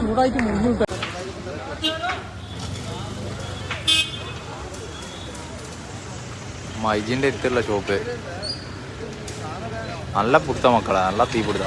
ചൂടായിട്ട് മുന്നോട്ട് മൈജിന്റെ അടുത്തുള്ള ഷോപ്പ് നല്ല പുടുത്ത മക്കളാ നല്ല തീ പിടുത്ത.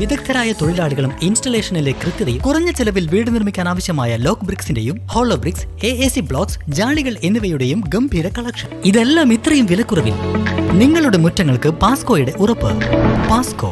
വിദഗ്ധരായ തൊഴിലാളികളും ഇൻസ്റ്റലേഷനിലെ കൃത്യതയും കുറഞ്ഞ ചെലവിൽ വീട് നിർമ്മിക്കാൻ ആവശ്യമായ lock ബ്രിക്സിന്റെയും hollow bricks A A C blocks ജാളികൾ എന്നിവയുടെയും ഗംഭീര കളക്ഷൻ ഇതെല്ലാം ഇത്രയും വിലക്കുറവിൽ നിങ്ങളുടെ മുറ്റങ്ങൾക്ക് പാസ്കോയുടെ ഉറപ്പ്. പാസ്കോ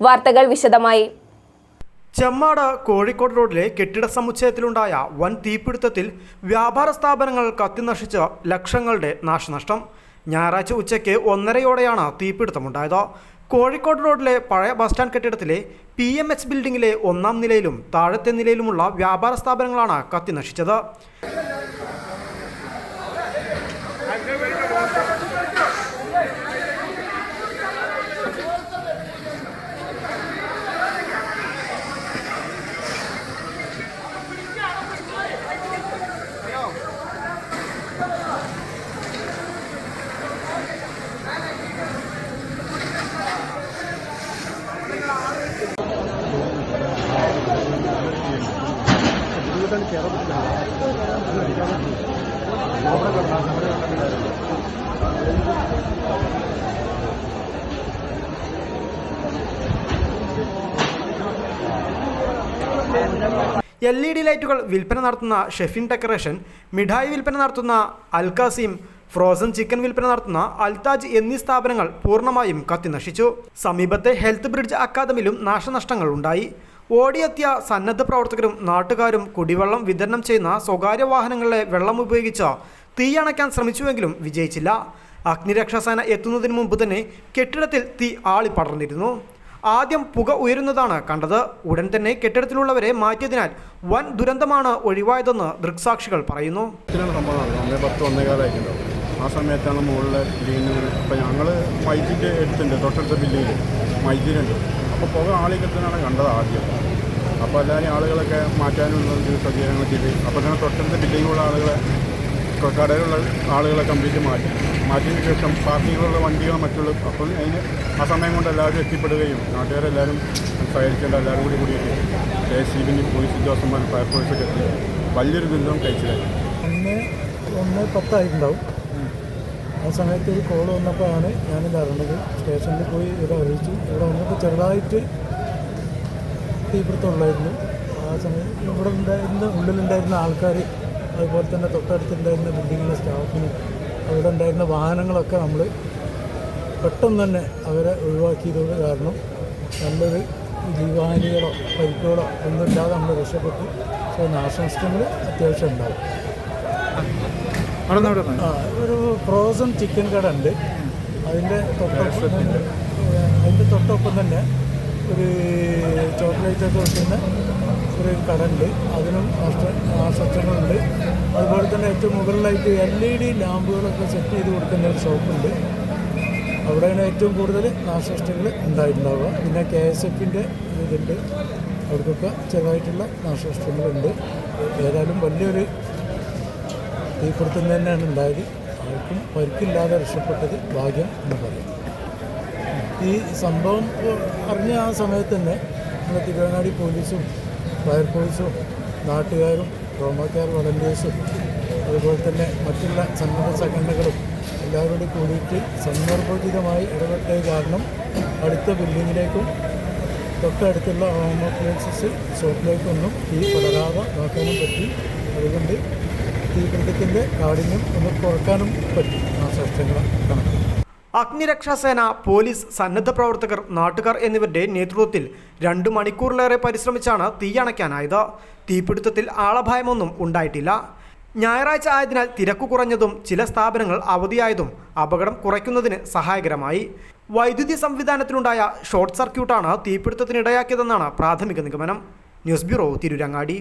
വാർത്തകൾ വിശദമായി. ചെമ്മാട് കോഴിക്കോട് റോഡിലെ കെട്ടിട സമുച്ചയത്തിലുണ്ടായ വൻ തീപിടുത്തത്തിൽ വ്യാപാര സ്ഥാപനങ്ങൾ കത്തിനശിച്ച ലക്ഷങ്ങളുടെ നാശനഷ്ടം. ഞായറാഴ്ച ഉച്ചയ്ക്ക് ഒന്നരയോടെയാണ് തീപിടുത്തമുണ്ടായത്. കോഴിക്കോട് റോഡിലെ പഴയ ബസ് സ്റ്റാൻഡ് കെട്ടിടത്തിലെ പി എം എച്ച് ബിൽഡിംഗിലെ ഒന്നാം നിലയിലും താഴത്തെ നിലയിലുമുള്ള വ്യാപാര സ്ഥാപനങ്ങളാണ് കത്തിനശിച്ചത് എൽ ഇ ഡി ലൈറ്റുകൾ വിൽപ്പന നടത്തുന്ന ഷെഫിൻ ഡെക്കറേഷൻ മിഠായി വിൽപ്പന നടത്തുന്ന അൽകാസിം ഫ്രോസൺ ചിക്കൻ വിൽപ്പന നടത്തുന്ന അൽതാജ് എന്നീ സ്ഥാപനങ്ങൾ പൂർണമായും കത്തിനശിച്ചു. സമീപത്തെ ഹെൽത്ത് ബ്രിഡ്ജ് അക്കാദമിയിലും നാശനഷ്ടങ്ങൾ ഉണ്ടായി. ഓടിയെത്തിയ സന്നദ്ധ പ്രവർത്തകരും നാട്ടുകാരും കുടിവെള്ളം വിതരണം ചെയ്യുന്ന സ്വകാര്യ വാഹനങ്ങളിലെ വെള്ളം ഉപയോഗിച്ച് തീയണയ്ക്കാൻ ശ്രമിച്ചുവെങ്കിലും വിജയിച്ചില്ല. അഗ്നിരക്ഷാസേന എത്തുന്നതിന് മുമ്പ് തന്നെ കെട്ടിടത്തിൽ തീ ആളിപ്പടർന്നിരുന്നു ആദ്യം പുക ഉയരുന്നതാണ് കണ്ടത്. ഉടൻ തന്നെ കെട്ടിടത്തിലുള്ളവരെ മാറ്റിയതിനാൽ വൻ ദുരന്തമാണ് ഒഴിവായതെന്ന് ദൃക്സാക്ഷികൾ പറയുന്നു. ആ സമയത്താണ് മുകളിലെ ബിൽഡിങ്ങിൽ ഇപ്പം ഞങ്ങൾ വൈദ്യുതി എടുത്തിട്ടുണ്ട് തൊട്ടടുത്ത ബിൽഡിങ്ങിൽ മൈജിലുണ്ട് അപ്പോൾ പുക ആളിക്കത്തിനാണ് കണ്ടത് ആദ്യം. അപ്പോൾ എല്ലാവരും ആളുകളൊക്കെ മാറ്റാനുള്ള സജ്ജീകരണങ്ങൾ ചെയ്ത് അപ്പോൾ തന്നെ തൊട്ടടുത്ത ബിൽഡിങ്ങിലുള്ള ആളുകളെ കടയിലുള്ള ആളുകളെ കംപ്ലീറ്റ് മാറ്റി. മാറ്റിയതിന് ശേഷം പാർക്കിങ്ങിലുള്ള വണ്ടികളും മറ്റുള്ള അപ്പോൾ അതിന് ആ സമയം കൊണ്ട് എല്ലാവരും എത്തിപ്പെടുകയും നാട്ടുകാരെല്ലാവരും സഹകരിക്കേണ്ട എല്ലാവരും കൂടി കൂടിയിട്ട് കെ എസ് സി ബിന് പോലീസ് ഉദ്യോഗസ്ഥന്മാർ ഫയർഫോഴ്സൊക്കെ എത്തി. വലിയൊരു ദുരിതം കഴിച്ചിലായി ഒന്ന് ഒന്ന് പത്തായിട്ടുണ്ടാവും. ആ സമയത്ത് ഒരു കോൾ വന്നപ്പോഴാണ് ഞാനിത് അറിഞ്ഞത്. സ്റ്റേഷനിൽ പോയി ഇവിടെ അറിയിച്ചു. ഇവിടെ വന്നപ്പോൾ ചെറുതായിട്ട് തീപിടുത്തമുള്ളായിരുന്നു ആ സമയത്ത് ഇവിടെ ഉണ്ടായിരുന്ന ഉള്ളിലുണ്ടായിരുന്ന ആൾക്കാർ അതുപോലെ തന്നെ തൊട്ടടുത്തുണ്ടായിരുന്ന ബിൽഡിങ്ങിലെ സ്റ്റാഫിനും അവിടെ ഉണ്ടായിരുന്ന വാഹനങ്ങളൊക്കെ നമ്മൾ പെട്ടെന്ന് തന്നെ അവരെ ഒഴിവാക്കിയതോട് കാരണം നല്ലൊരു ജീവഹാനികളോ പരിക്കുകളോ ഒന്നുമില്ലാതെ നമ്മൾ രക്ഷപ്പെട്ടു. സോ നാശനഷ്ടങ്ങൾ അത്യാവശ്യം ഉണ്ടാവും. ഒരു ഫ്രോസൺ ചിക്കൻ കട ഉണ്ട്. അതിന്റെ തൊട്ടൊപ്പം അതിന്റെ തൊട്ടൊപ്പം തന്നെ ഒരു ചോക്ലേറ്റ് ഒക്കെ വെക്കുന്ന ഒരു കട ഉണ്ട്. അതിനും നഷ്ട അതുപോലെ തന്നെ ഏറ്റവും മുകളിലായിട്ട് എൽ ഇ ഡി ലാമ്പുകളൊക്കെ സെറ്റ് ചെയ്ത് കൊടുക്കുന്ന ഒരു ഷോപ്പുണ്ട് അവിടെയാണ് ഏറ്റവും കൂടുതൽ നാശനഷ്ടങ്ങൾ ഉണ്ടായിട്ടുണ്ടാവുക. പിന്നെ കെ എസ് എഫിന്റെ ഇതുണ്ട്. അവർക്കൊക്കെ ചെറുതായിട്ടുള്ള നാശനഷ്ടങ്ങളുണ്ട്. ഏതായാലും വലിയൊരു തീപിടുത്തം തന്നെയാണ് ഉണ്ടായത്. ആർക്കും പരിക്കില്ലാതെ രക്ഷപ്പെട്ടത് ഭാഗ്യം എന്ന് പറയും. ഈ സംഭവം അറിഞ്ഞ ആ സമയത്ത് തന്നെ നമ്മുടെ തിരുവനാടി പോലീസും ഫയർഫോഴ്സും നാട്ടുകാരും റോമാക്കാർ വളണ്ടിയേഴ്സും അതുപോലെ തന്നെ മറ്റുള്ള സന്നദ്ധ സംഘടനകളും എല്ലാവരോടും കൂടിയിട്ട് സന്ദർഭോചിതമായി ഇടപെട്ടത് കാരണം അടുത്ത ബിൽഡിങ്ങിലേക്കും തൊട്ടടുത്തുള്ള ഹോം അപ്ലയൻസസ് ഷോപ്പിലേക്കൊന്നും തീ പടരാതെ നോക്കാനും പറ്റി. അതുകൊണ്ട് തീപിടുത്തത്തിന്റെ കാഠിന്യം ഒന്ന് കുറക്കാനും പറ്റും നാശനഷ്ടങ്ങളെ കണക്ക്. അഗ്നിരക്ഷാസേന പോലീസ് സന്നദ്ധ പ്രവർത്തകർ നാട്ടുകാർ എന്നിവരുടെ നേതൃത്വത്തിൽ രണ്ട് മണിക്കൂറിലേറെ പരിശ്രമിച്ചാണ് തീയണയ്ക്കാനായത് തീപിടുത്തത്തിൽ ആളഭയമൊന്നും ഉണ്ടായിട്ടില്ല. ഞായറാഴ്ച ആയതിനാൽ തിരക്ക് കുറഞ്ഞതും ചില സ്ഥാപനങ്ങൾ അവധിയായതും അപകടം കുറയ്ക്കുന്നതിന് സഹായകരമായി. വൈദ്യുതി സംവിധാനത്തിലുണ്ടായ ഷോർട്ട് സർക്യൂട്ടാണ് തീപിടുത്തത്തിനിടയാക്കിയതെന്നാണ് പ്രാഥമിക നിഗമനം. News bureau Tirurangadi.